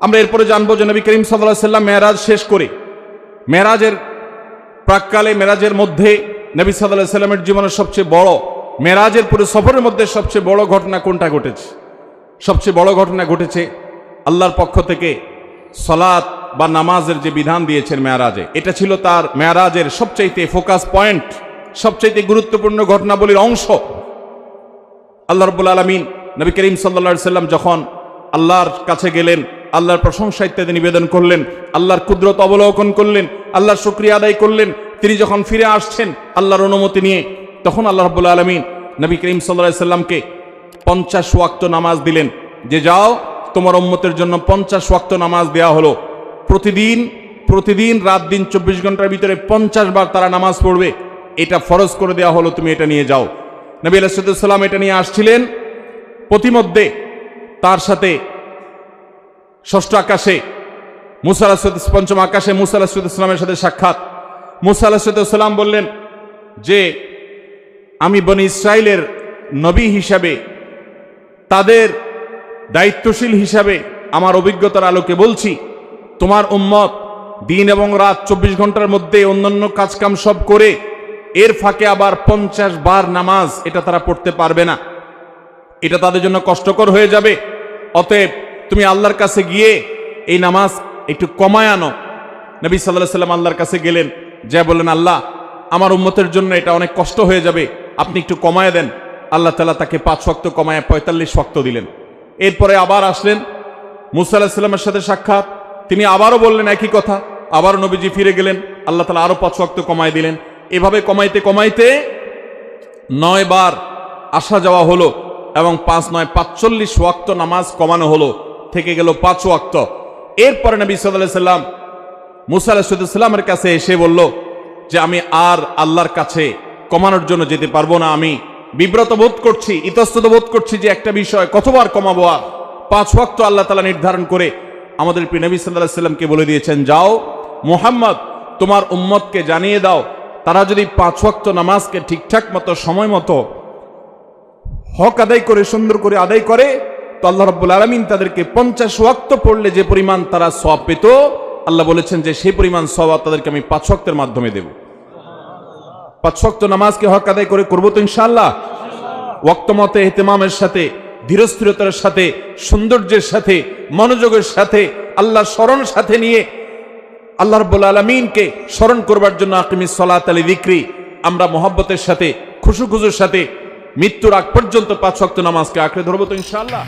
আমরা এরপরে জানব যে নবী করিম সাল্লাহ সাল্লাম মেয়ারাজ শেষ করে। মেরাজের প্রাককালে মেরাজের মধ্যে নবী সাল্লাহ সাল্লামের জীবনের সবচেয়ে বড় মেরাজের পুরো সফরের মধ্যে সবচেয়ে বড় ঘটনা কোনটা ঘটেছে? সবচেয়ে বড় ঘটনা ঘটেছে আল্লাহর পক্ষ থেকে সলাৎ বা নামাজের যে বিধান দিয়েছেন মেয়ারাজে। এটা ছিল তার মেয়ারাজের সবচাইতে ফোকাস পয়েন্ট সবচাইতে গুরুত্বপূর্ণ ঘটনাবলীর অংশ। আল্লাহ রব্বুল আলমিন নবী করিম সাল্লা সাল্লাম যখন আল্লাহর কাছে গেলেন আল্লাহর প্রশংসা ইত্যাদি নিবেদন করলেন, আল্লাহর কুদরত অবলোকন করলেন, আল্লাহর শুক্রিয়া আদায় করলেন। তিনি যখন ফিরে আসছেন আল্লাহর অনুমতি নিয়ে, তখন আল্লাহ রব্বুল আলমিন নবী করিম সাল্লা সাল্লামকে পঞ্চাশ ওয়াক্ত নামাজ দিলেন। যে যাও, তোমার উম্মতের জন্য পঞ্চাশ ওয়াক্ত নামাজ দেওয়া হলো। প্রতিদিন প্রতিদিন রাত দিন চব্বিশ ঘণ্টার ভিতরে পঞ্চাশ বার তারা নামাজ পড়বে। এটা ফরজ করে দেওয়া হলো, তুমি এটা নিয়ে যাও। নবী আলাইসাল্লাম এটা নিয়ে আসছিলেন। প্রতিমধ্যে তার সাথে ষষ্ঠ আকাশে, মুসা আলাহ পঞ্চম আকাশে মুসা আলাহ ইসলামের সাথে সাক্ষাৎ। মুসা আলাহ বললেন যে, আমি বনি ইসরায়েলের নবী হিসাবে, তাদের দায়িত্বশীল হিসাবে আমার অভিজ্ঞতার আলোকে বলছি, তোমার উম্মত দিন এবং রাত চব্বিশ ঘণ্টার মধ্যে অন্যান্য কাজকাম সব করে, এর ফাঁকে আবার পঞ্চাশ বার নামাজ এটা তারা পড়তে পারবে না। এটা তাদের জন্য কষ্টকর হয়ে যাবে। অতএব তুমি আল্লাহর কাছে গিয়ে এই নামাজ একটু কমায় আনো। নবী সাল্লাহ সাল্লাম আল্লাহর কাছে গেলেন যা বললেন, আল্লাহ, আমার উম্মতের জন্য এটা অনেক কষ্ট হয়ে যাবে। আপনি একটু কমায় দেন। আল্লাহ তালা তাকে পাঁচ শক্ত কমায় পঁয়তাল্লিশ শক্ত দিলেন। এরপরে আবার আসলেন, মুসা আল্লাহ সাল্লামের সাথে সাক্ষাৎ। তিনি আবারও বললেন একই কথা। আবারও নবীজি ফিরে গেলেন, আল্লাহ তালা আরও পাঁচ শক্ত কমায় দিলেন। এভাবে কমাইতে কমাইতে নয় বার আসা যাওয়া হলো এবং পাঁচ নয় পাঁচচল্লিশ ওয়াক্ত নামাজ কমানো হলো। থেকে গেল পাঁচ ওয়াক্ত। এরপরে নবী সাল্লাম মুসা কাছে এসে বলল যে, আমি আর আল্লাহর কাছে কমানোর জন্য যেতে পারব না। আমি বিব্রত বোধ করছি, ইতস্তত বোধ করছি যে একটা বিষয় কতবার কমাবো আর। পাঁচ ওয়াক্ত আল্লাহ তালা নির্ধারণ করে আমাদের প্রিয় নবী সাল্লাহ সাল্লামকে বলে দিয়েছেন, যাও, মোহাম্মদ, তোমার উম্মতকে জানিয়ে দাও। তারা যদি পাঁচ ওয়াক্ত নামাজকে ঠিকঠাক মতো, সময় মতো হক আদায় করে, সুন্দর করে আদায় করে তো আল্লাহ রব্বুল আলমিন তাদেরকে পঞ্চাশ ওয়াক্ত পড়লে যে পরিমাণ তারা সব পেত, আল্লাহ বলেছেন যে সেই পরিমাণ সব তাদেরকে আমি পাঁচ ওয়াক্তের মাধ্যমে দেব। পাঁচ ওয়াক্ত নামাজকে হক আদায় করে করব তো ইনশাল্লাহ ওয়াক্ত মতে এহতেমামের সাথে, ধীরস্থিরতার সাথে, সৌন্দর্যের সাথে, মনোযোগের সাথে আল্লাহ স্মরণ সাথে নিয়ে আল্লাহ রব্বুল আলমিনকে স্মরণ করবার জন্য আকিমি সলাত আলী দিক্রি আমরা মোহাব্বতের সাথে খুশু খুশুর সাথে, মৃত্যুর আগ পর্যন্ত পাঁচ শক্ত নামাজকে আঁকড়ে ধরবো তো ইনশাআল্লাহ।